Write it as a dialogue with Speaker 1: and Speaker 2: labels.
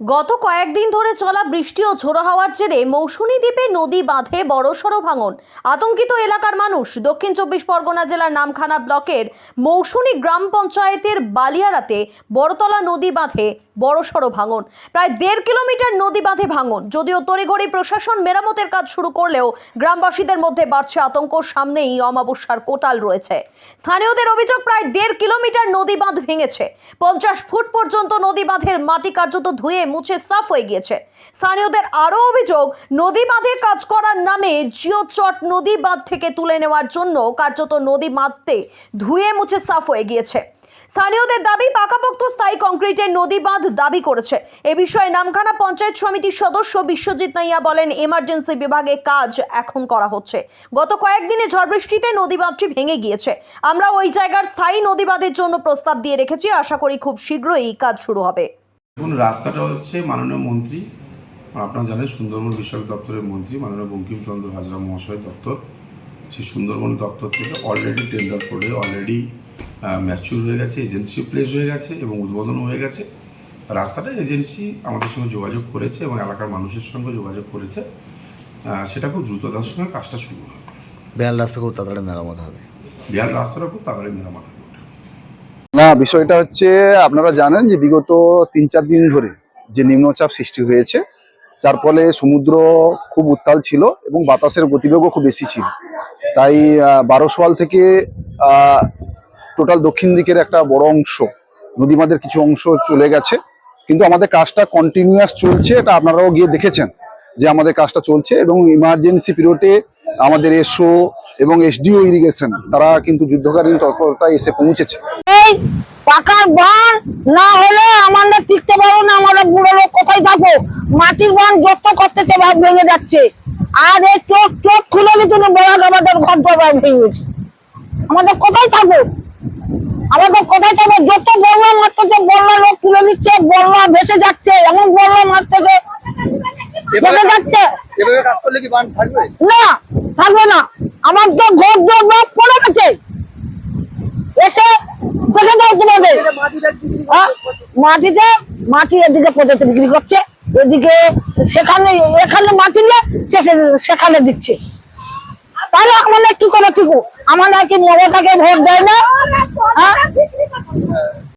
Speaker 1: গত কয়েকদিন ধরে চলা বৃষ্টি ও ঝোড়ো হাওয়ার জেরে মৌসুমী দ্বীপে নদী বাঁধে বড়সড় ভাঙন। আতঙ্কিত এলাকার মানুষ দক্ষিণ চব্বিশ পরগনা জেলার নামখানা ব্লকের মৌসুমী গ্রাম পঞ্চায়েতের বালিয়ারাতে বড়তলা নদী বাঁধে বড়সড় ভাঙন। প্রায় দেড় কিলোমিটার নদী বাঁধে ভাঙন। যদিও তড়িঘড়ি প্রশাসন মেরামতের কাজ শুরু করলেও গ্রামবাসীদের মধ্যে বাড়ছে আতঙ্ক। সামনেই অমাবস্যার কোটাল রয়েছে। স্থানীয়দের অভিযোগ প্রায় দেড় কিলোমিটার নদী বাঁধ ভেঙেছে। পঞ্চাশ ফুট পর্যন্ত নদী বাঁধের মাটি কার্যত ধুয়ে মুছে সাফ হয়ে গিয়েছে। স্থানীয়দের আরও অভিযোগ, নদী বাঁধে কাজ করার নামে জিও চট নদী বাঁধ থেকে তুলে নেওয়ার জন্য কার্যত নদী বাঁধতে ধুয়ে মুছে সাফ হয়ে গিয়েছে। স্থানীয়দের দাবি পাকাপোক্ত স্থায়ী কংক্রিটের নদী বাঁধ দাবি করেছে। এ বিষয়ে নামখানা পঞ্চায়েত সমিতির সদস্য বিশ্বজিৎ নাইয়া বলেন, এমার্জেন্সি বিভাগে কাজ এখন করা হচ্ছে। গত কয়েকদিনে ঝড় বৃষ্টিতে নদী বাঁধটি ভেঙে গিয়েছে। আমরা ওই জায়গার স্থায়ী নদী বাঁধের জন্য প্রস্তাব দিয়ে রেখেছি। আশা করি খুব শীঘ্রই কাজ শুরু হবে।
Speaker 2: এখন রাস্তাটা হচ্ছে মাননীয় মন্ত্রী, আপনারা জানেন সুন্দরবন বিষয়ক দপ্তরের মন্ত্রী, মাননীয় বঙ্কিমচন্দ্র হাজরা মহাশয় দপ্তর। সেই সুন্দরবন দপ্তর থেকে অলরেডি টেন্ডার করে অলরেডি ম্যাচিউর হয়ে গেছে এজেন্সিও প্লেস হয়ে গেছে এবং উদ্বোধন হয়ে গেছে। রাস্তাটা এজেন্সি আমাদের সঙ্গে যোগাযোগ করেছে এবং এলাকার মানুষের সঙ্গে যোগাযোগ করেছে। সেটা খুব দ্রুততার সঙ্গে কাজটা শুরু হবে।
Speaker 3: বেহাল রাস্তা খুব তাড়াতাড়ি মেরামত হবে।
Speaker 2: বিহার রাস্তাটা খুব তাড়াতাড়ি মেরামত হবে।
Speaker 4: না বিষয়টা হচ্ছে আপনারা জানেন যে বিগত তিন চার দিন ধরে যে নিম্নচাপ সৃষ্টি হয়েছে যার ফলে সমুদ্র খুব উত্তাল ছিল এবং বাতাসের গতিবেগও খুব বেশি ছিল। তাই বারোশোয়াল থেকে টোটাল দক্ষিণ দিকের একটা বড় অংশ, নদীমাদের কিছু অংশ চলে গেছে। কিন্তু আমাদের কাজটা কন্টিনিউয়াস চলছে, এটা আপনারাও গিয়ে দেখেছেন যে আমাদের কাজটা চলছে এবং ইমার্জেন্সি পিরিয়ডে আমাদের এসও এবং এসডিও ইরিগেশন তারা কিন্তু যুদ্ধকালীন তৎপরতায় এসে পৌঁছেছে।
Speaker 5: পাকার বান না হলে আমাদের টিকতে পারব না, আমাদের বুড়ো লোক কোথায় থাকব? মাটির বান যত করতেছে ভাব ভেঙে যাচ্ছে। আর এই চোখ চোখ খুলে দিতে বলা আমাদের ঘর দরবার ভেঙেছে আমাদের কোথায় থাকব? আমাদের কোথায় থাকব যত বন্যা মারতেছে বন্যা লোক তুলে দিচ্ছে বন্যা ভেসে যাচ্ছে এমন বন্যা মারতেছে ভেসে যাচ্ছে। না থাকবে না। আমার তো ঘর দরবার পড়ে গেছে। এসে দেখে দাও তোমাদের হ্যাঁ? মাটিতে মাটি এদিকে পর্যন্ত বিক্রি করছে এদিকে সেখানে এখানে মাটি নিয়ে সেখানে দিচ্ছে। তাহলে আমাদের কি করে টিকু আমার নাকি মমতাকে ভোট দেয় না হ্যাঁ?